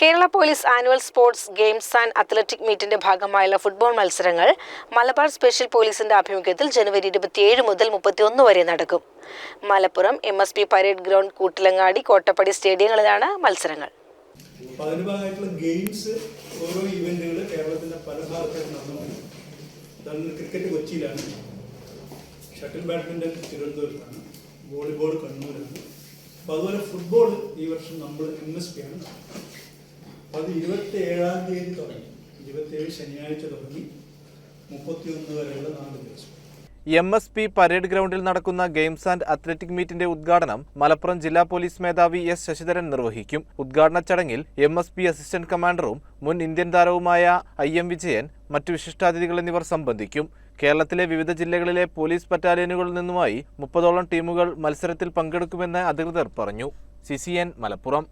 Kerala police annual sports games and athletic മീറ്റിന്റെ ഭാഗമായുള്ള football മത്സരങ്ങൾ Malabar special പോലീസിന്റെ ആഭിമുഖ്യത്തിൽ ജനുവരി ഇരുപത്തിയേഴ് മുതൽ മുപ്പത്തിയൊന്ന് വരെ നടക്കും. Malappuram M S P parade ground Kootilangadi Kottappadi സ്റ്റേഡിയങ്ങളിലാണ് മത്സരങ്ങൾ. അപ്പോൾ അതിന് ഗെയിംസ് ഓരോ ഇവന്റുകൾ കേരളത്തിന്റെ പല ഭാഗത്തായിട്ട് ഉദാഹരണത്തിന് ക്രിക്കറ്റ് കൊച്ചിയിലാണ്. ഷട്ടിൽ ബാഡ്മിന്റൺ തിരുവനന്തപുരത്താണ്. വോളിബോൾ കണ്ണൂരാണ്. അപ്പോൾ അതുപോലെ ഫുട്ബോൾ ഈ വർഷം നമ്മൾ എം എസ് പി ആണ് അത് ഇരുപത്തി ഏഴാം തീയതി തുടങ്ങി. ഇരുപത്തിയേഴ് ശനിയാഴ്ച തുടങ്ങി മുപ്പത്തിയൊന്ന് വരെയുള്ള നാല് ദിവസം. എം എസ് പി പരേഡ് ഗ്രൗണ്ടിൽ നടക്കുന്ന ഗെയിംസ് ആൻഡ് അത്ലറ്റിക് മീറ്റിന്റെ ഉദ്ഘാടനം മലപ്പുറം ജില്ലാ പോലീസ് മേധാവി എസ് ശശിധരൻ നിർവഹിക്കും. ഉദ്ഘാടന ചടങ്ങിൽ എം എസ് പി അസിസ്റ്റന്റ് കമാൻഡറും മുൻ ഇന്ത്യൻ താരവുമായ ഐ എം വിജയൻ മറ്റു വിശിഷ്ടാതിഥികൾ എന്നിവർ സംബന്ധിക്കും. കേരളത്തിലെ വിവിധ ജില്ലകളിലെ പോലീസ് ബറ്റാലിയനുകളിൽ നിന്നുമായി മുപ്പതോളം ടീമുകൾ മത്സരത്തിൽ പങ്കെടുക്കുമെന്ന് അധികൃതർ പറഞ്ഞു. സി മലപ്പുറം.